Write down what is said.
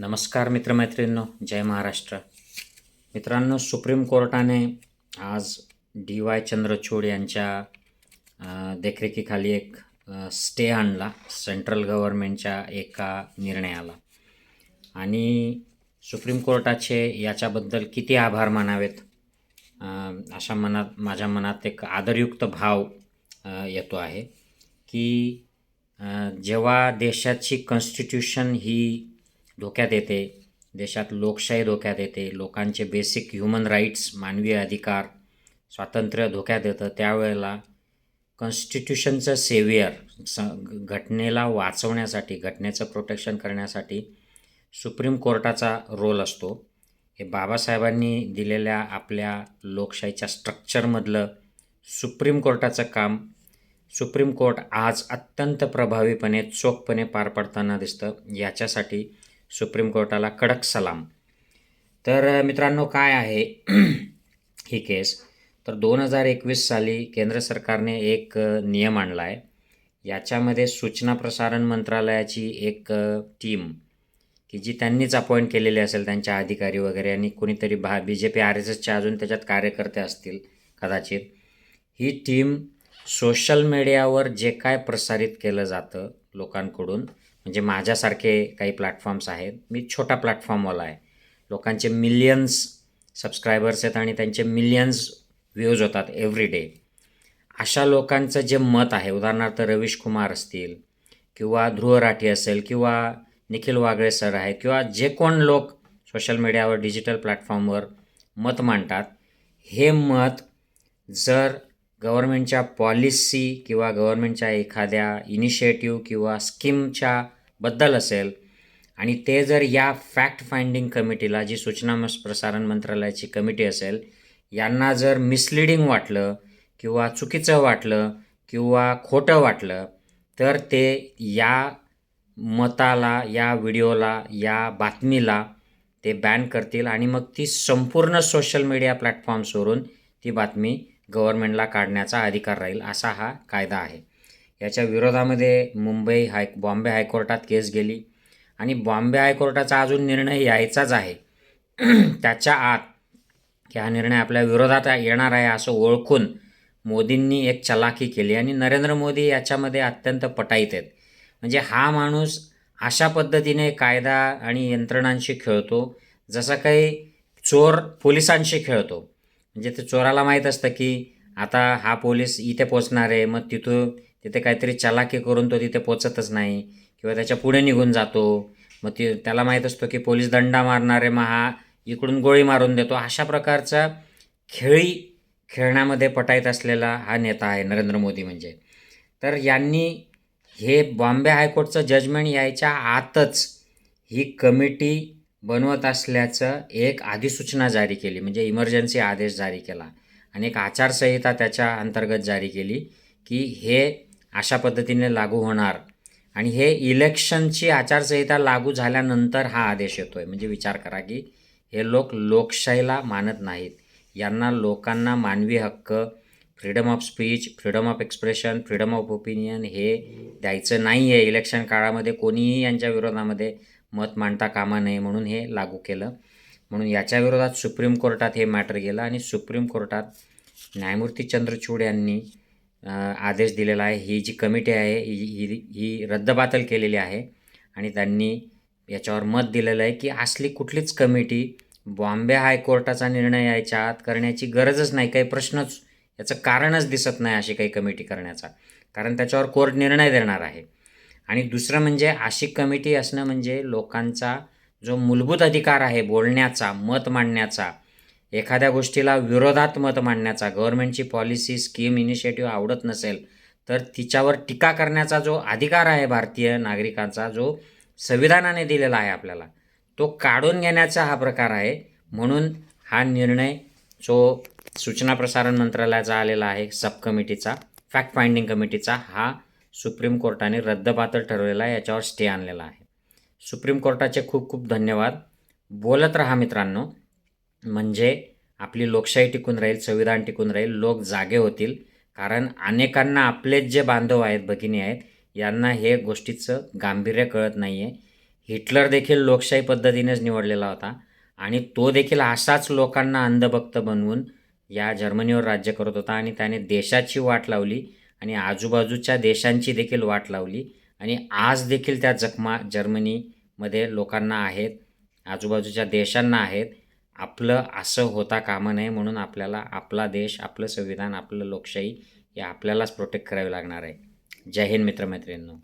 नमस्कार मित्रमैत्रिणींनो जय महाराष्ट्र. मित्रांनो सुप्रीम कोर्टाने आज डी वाय चंद्रचूड यांच्या देखरेखीखाली एक स्टे आणला सेंट्रल गव्हर्मेंटच्या एका निर्णयाला. आणि सुप्रीम कोर्टाचे याच्याबद्दल किती आभार मानावेत? अशा मनात माझ्या मनात एक आदरयुक्त भाव येतो आहे की जेव्हा देशाची कॉन्स्टिट्यूशन ही धोक्यात येते. देशात लोकशाही धोक्यात येते. लोकांचे बेसिक ह्युमन राईट्स मानवी अधिकार स्वातंत्र्य धोक्यात येतं. त्यावेळेला कॉन्स्टिट्यूशनचं सेवियर स घटनेला वाचवण्यासाठी घटनेचं प्रोटेक्शन करण्यासाठी सुप्रीम कोर्टाचा रोल असतो. हे बाबासाहेबांनी दिलेल्या आपल्या लोकशाहीच्या स्ट्रक्चरमधलं सुप्रीम कोर्टाचं काम सुप्रीम कोर्ट आज अत्यंत प्रभावीपणे चोखपणे पार पडताना दिसतं. याच्यासाठी सुप्रीम कोर्टाला कडक सलाम. तर मित्रांनो काय आहे? ही केस. तर दोन हजार एकवीस साली केंद्र सरकारने एक नियम आणला आहे याच्यामध्ये सूचना प्रसारण मंत्रालयाची एक टीम की जी त्यांनीच अपॉइंट केलेली असेल त्यांच्या अधिकारी वगैरे आणि कोणीतरी भा B J P R S एसच्या अजून त्याच्यात कार्यकर्ते असतील कदाचित. ही टीम सोशल मीडियावर जे काय प्रसारित केलं जातं लोकांकडून म्हणजे माझ्यासारखे काही प्लॅटफॉर्म्स आहेत. मी छोटा प्लॅटफॉर्मवाला आहे. लोकांचे मिलियन्स सबस्क्रायबर्स आहेत आणि त्यांचे मिलियन्स व्ह्यूज होतात एव्हरी डे अशा लोकांचं जे मत आहे उदाहरणार्थ रवीश कुमार असतील किंवा ध्रुव राठी असेल किंवा निखिल वागळे सर आहेत किंवा जे कोण लोक सोशल मीडियावर डिजिटल प्लॅटफॉर्मवर मत मांडतात हे मत जर गव्हर्मेंटच्या पॉलिसी किंवा गव्हर्मेंटच्या एखाद्या इनिशिएटिव्ह किंवा स्कीमच्या बद्दल असेल. आणि ते जर या फॅक्ट फाइंडिंग कमिटीला जी सूचना प्रसारण मंत्रालयाची कमिटी असेल यांना जर मिसलिडिंग वाटलं किंवा चुकीचं वाटलं किंवा खोटं वाटलं तर ते या मताला या व्हिडिओला या बातमीला ते बॅन करतील आणि मग ती संपूर्ण सोशल मीडिया प्लॅटफॉर्म्सवरून ती बातमी गव्हर्नमेंटला काढण्याचा अधिकार राहील असा हा कायदा आहे. याच्या विरोधामध्ये मुंबई हाय बॉम्बे हायकोर्टात केस गेली. आणि बॉम्बे हायकोर्टाचा अजून निर्णय यायचाच आहे. त्याच्या आत की हा निर्णय आपल्या विरोधात येणार आहे असं ओळखून मोदींनी एक चलाखी केली. आणि नरेंद्र मोदी याच्यामध्ये अत्यंत पटाईत आहेत. म्हणजे हा माणूस अशा पद्धतीने कायदा आणि यंत्रणांशी खेळतो जसं काही चोर पोलिसांशी खेळतो. म्हणजे ते चोराला माहीत असतं की आता हा पोलीस इथे पोचणार आहे मग तिथून तिथे काहीतरी चलाकी करून तो तिथे पोचतच नाही किंवा त्याच्या पुढे निघून जातो. मग ती त्याला माहीत असतो की पोलीस दंडा मारणार आहे मग हा इकडून गोळी मारून देतो. अशा प्रकारचा खेळी खेळण्यामध्ये पटाईत असलेला हा नेता आहे नरेंद्र मोदी म्हणजे. तर यांनी हे बॉम्बे हायकोर्टचं जजमेंट यायच्या आतच ही कमिटी बनवत असल्याचं एक अधिसूचना जारी केली म्हणजे इमर्जन्सी आदेश जारी केला. आणि एक आचारसंहिता त्याच्या अंतर्गत जारी केली की हे अशा पद्धतीने लागू होणार. आणि हे इलेक्शनची आचारसंहिता लागू झाल्यानंतर हा आदेश येतो आहे म्हणजे विचार करा की हे लोक लोकशाहीला मानत नाहीत. यांना लोकांना मानवी हक्क freedom of speech freedom of expression freedom of opinion हे द्यायचं नाही आहे इलेक्शन काळामध्ये कोणीही यांच्या विरोधामध्ये मत मांडता कामा नये म्हणून हे लागू केलं. म्हणून याच्या विरोधात सुप्रीम कोर्टात हे मॅटर गेलं आणि सुप्रीम कोर्टात न्यायमूर्ती चंद्रचूड यांनी आदेश दिलेला आहे. ही जी कमिटी आहे ही ही ही रद्दबातल केलेली आहे आणि त्यांनी याच्यावर मत दिलेलं आहे की असली कुठलीच कमिटी बॉम्बे हायकोर्टाचा निर्णय यायच्या आत करण्याची गरजच नाही काही प्रश्नच याचं कारणच दिसत नाही अशी काही कमिटी करण्याचा. कारण त्याच्यावर कोर्ट निर्णय देणार आहे. आणि दुसरं म्हणजे अशी कमिटी असणं म्हणजे लोकांचा जो मूलभूत अधिकार आहे बोलण्याचा मत मांडण्याचा एखाद्या गोष्टीला विरोधात मत मांडण्याचा गव्हर्नमेंटची पॉलिसी स्कीम इनिशिएटिव्ह आवडत नसेल तर तिच्यावर टीका करण्याचा जो अधिकार आहे भारतीय नागरिकांचा जो संविधानाने दिलेला आहे आपल्याला तो काढून घेण्याचा हा प्रकार आहे. म्हणून हा निर्णय जो सूचना प्रसारण मंत्रालयाचा आलेला आहे सब कमिटीचा फॅक्ट फाइंडिंग कमिटीचा हा सुप्रीम कोर्टाने रद्दबातल ठरवलेला आहे याच्यावर स्टे आणलेला आहे. सुप्रीम कोर्टाचे खूप खूप धन्यवाद. बोलत राहा मित्रांनो. म्हणजे आपली लोकशाही टिकून राहील संविधान टिकून राहील लोक जागे होतील. कारण अनेकांना आपलेच जे बांधव आहेत भगिनी आहेत यांना हे गोष्टीचं गांभीर्य कळत नाही आहे हिटलर देखील लोकशाही पद्धतीनेच निवडलेला होता. आणि तो देखील असाच लोकांना अंधभक्त बनवून या जर्मनीवर राज्य करत होता. आणि त्याने देशाची वाट लावली. आणि आजूबाजूच्या देशांची देखील वाट लावली. आणि आज देखील त्या जखमा जर्मनीमध्ये लोकांना आहेत आजूबाजूच्या देशांना आहेत. आपलं असं होता कामं नये म्हणून आपल्याला आपला देश आपलं संविधान आपलं लोकशाही हे आपल्यालाच प्रोटेक्ट करावे लागणार आहे. जय हिंद मित्रमैत्रिणींनो.